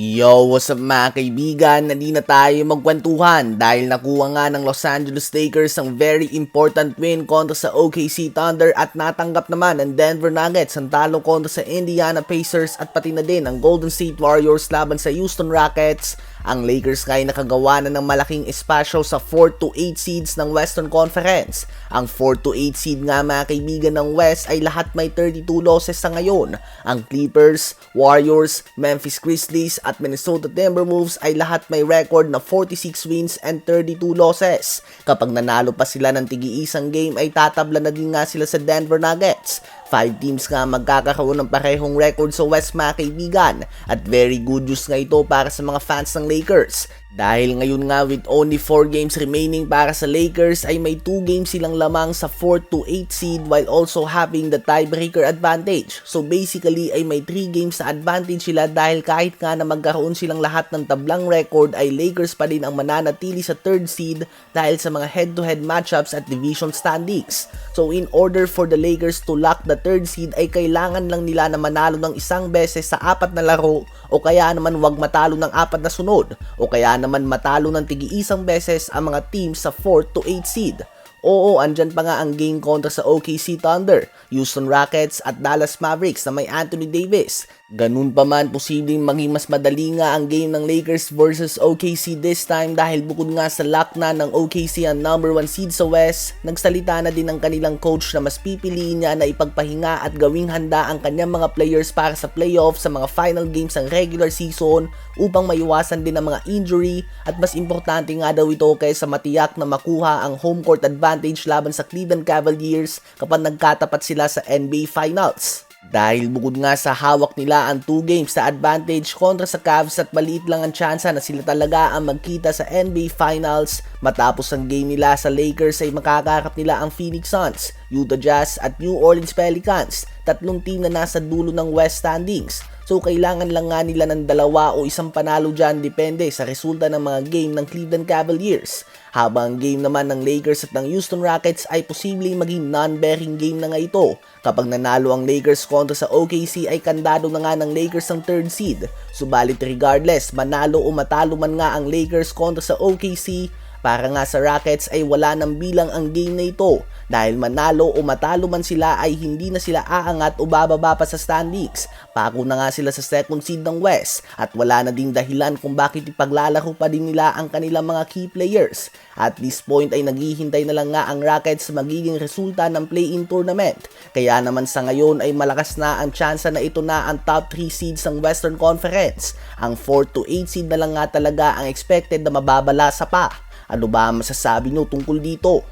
Yo, what's up mga kaibigan? Nandi na tayo magkwentuhan dahil nakuha nga ng Los Angeles Lakers ang very important win kontra sa OKC Thunder at natanggap naman ng Denver Nuggets ang talo kontra sa Indiana Pacers at pati na din ang Golden State Warriors laban sa Houston Rockets. Ang Lakers ay nakagawa na ng malaking espasyo sa 4 to 8 seeds ng Western Conference. Ang 4 to 8 seed nga mga kaibigan ng West ay lahat may 32 losses sa ngayon. Ang Clippers, Warriors, Memphis Grizzlies at Minnesota Timberwolves ay lahat may record na 46 wins and 32 losses. Kapag nanalo pa sila ng tigi-isang game ay tatabla na din nga sila sa Denver Nuggets. Five teams nga magkakaroon ng parehong record sa West mga kaibigan at very good news nga ito para sa mga fans ng Lakers. Dahil ngayon nga with only 4 games remaining para sa Lakers ay may 2 games silang lamang sa 4 to 8 seed while also having the tiebreaker advantage. So basically ay may 3 games na advantage sila dahil kahit nga na magkaroon silang lahat ng tablang record ay Lakers pa din ang mananatili sa 3rd seed dahil sa mga head-to-head matchups at division standings. So in order for the Lakers to lock the 3rd seed ay kailangan lang nila na manalo ng isang beses sa apat na laro o kaya naman wag matalo ng apat na sunod o kaya naman matalo ng tigi-isang beses ang mga teams sa 4 to 8 seed. Oo, andyan pa nga ang game kontra sa OKC Thunder, Houston Rockets at Dallas Mavericks na may Anthony Davis. Ganun pa man, posibleng maging mas madali nga ang game ng Lakers versus OKC this time dahil bukod nga sa lock na ng OKC ang number 1 seed sa West, nagsalita na din ang kanilang coach na mas pipiliin niya na ipagpahinga at gawing handa ang kanyang mga players para sa playoff sa mga final games ng regular season upang maiwasan din ang mga injury at mas importante nga daw ito kaysa matiyak na makuha ang home court advantage laban sa Cleveland Cavaliers kapag nagkatapat sila sa NBA Finals. Dahil bukod nga sa hawak nila ang 2 games sa advantage kontra sa Cavs at maliit lang ang tsansa na sila talaga ang magkita sa NBA Finals matapos ang game nila sa Lakers ay makakarap nila ang Phoenix Suns, Utah Jazz at New Orleans Pelicans, tatlong team na nasa dulo ng West standings. So kailangan lang nga nila ng dalawa o isang panalo dyan depende sa resulta ng mga game ng Cleveland Cavaliers. Habang ang game naman ng Lakers at ng Houston Rockets ay posibleng maging non-bearing game na nga ito. Kapag nanalo ang Lakers kontra sa OKC ay kandado na nga ng Lakers ang third seed. Subalit regardless, manalo o matalo man nga ang Lakers kontra sa OKC, para nga sa Rockets ay wala nang bilang ang game na ito dahil manalo o matalo man sila ay hindi na sila aangat o bababa pa sa standings. Pako na nga sila sa second seed ng West at wala na ding dahilan kung bakit ipaglalaro pa din nila ang kanilang mga key players. At this point ay naghihintay na lang nga ang Rockets magiging resulta ng play-in tournament. Kaya naman sa ngayon ay malakas na ang tsansa na ito na ang top 3 seeds ng Western Conference. Ang 4 to 8 seed na lang nga talaga ang expected na mababala sa pa. Ano ba masasabi nyo tungkol dito?